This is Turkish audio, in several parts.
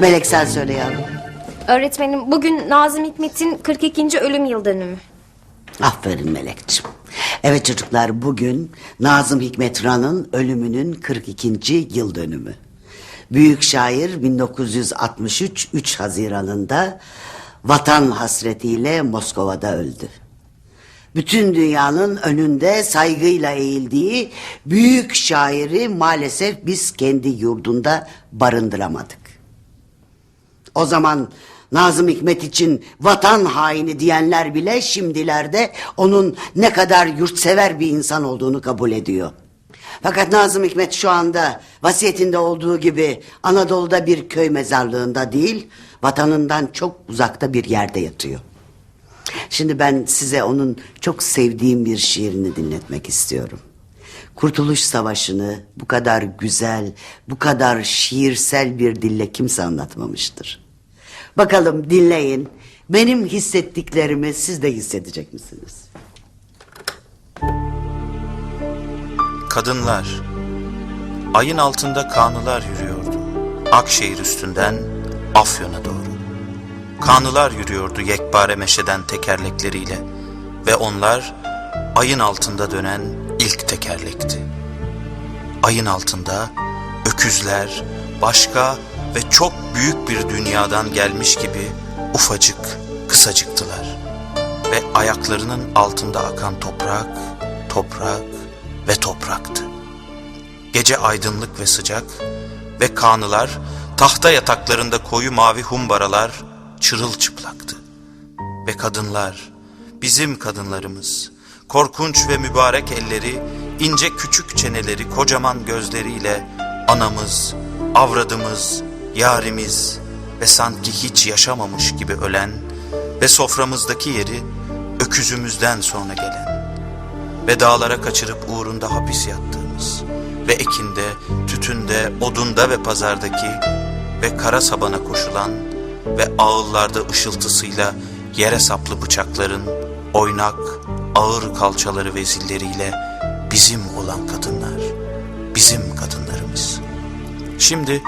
Melek sen söyle yavrum. Öğretmenim bugün Nazım Hikmet'in 42. ölüm yıl dönümü. Aferin Melekciğim. Evet çocuklar bugün Nazım Hikmet Ran'ın ölümünün 42. yıl dönümü. Büyük şair 1963 3 Haziran'ında vatan hasretiyle Moskova'da öldü. Bütün dünyanın önünde saygıyla eğildiği büyük şairi maalesef biz kendi yurdunda barındıramadık. O zaman Nazım Hikmet için vatan haini diyenler bile şimdilerde onun ne kadar yurtsever bir insan olduğunu kabul ediyor. Fakat Nazım Hikmet şu anda vasiyetinde olduğu gibi Anadolu'da bir köy mezarlığında değil, vatanından çok uzakta bir yerde yatıyor. Şimdi ben size onun çok sevdiğim bir şiirini dinletmek istiyorum. Kurtuluş Savaşı'nı bu kadar güzel, bu kadar şiirsel bir dille kimse anlatmamıştır. Bakalım dinleyin. Benim hissettiklerimi siz de hissedecek misiniz? Kadınlar Ayın altında kanılar yürüyordu Akşehir üstünden Afyon'a doğru Kanılar yürüyordu yekpare meşeden tekerlekleriyle Ve onlar ayın altında dönen ilk tekerlekti Ayın altında öküzler başka ve çok büyük bir dünyadan gelmiş gibi ufacık, kısacıktılar. Ve ayaklarının altında akan toprak, toprak ve topraktı. Gece aydınlık ve sıcak ve kanılar, tahta yataklarında koyu mavi humbaralar çırılçıplaktı. Ve kadınlar, bizim kadınlarımız, korkunç ve mübarek elleri, ince küçük çeneleri, kocaman gözleriyle anamız, avradımız, yarimiz ve sanki hiç yaşamamış gibi ölen ve soframızdaki yeri öküzümüzden sonra gelen ve dağlara kaçırıp uğrunda hapis yattığımız ve ekinde, tütünde, odunda ve pazardaki ve kara sabana koşulan ve ağıllarda ışıltısıyla yere saplı bıçakların oynak, ağır kalçaları ve zilleriyle bizim olan kadınlar, bizim kadınlarımız. Şimdi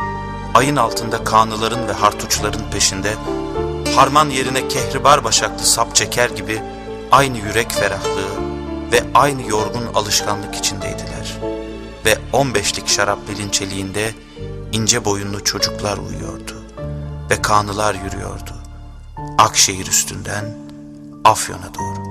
ayın altında kanıların ve hartuçların peşinde harman yerine kehribar başaklı sap çeker gibi aynı yürek ferahlığı ve aynı yorgun alışkanlık içindeydiler. Ve on beşlik şarap bilinçeliğinde ince boyunlu çocuklar uyuyordu ve kanılar yürüyordu. Akşehir üstünden Afyon'a doğru.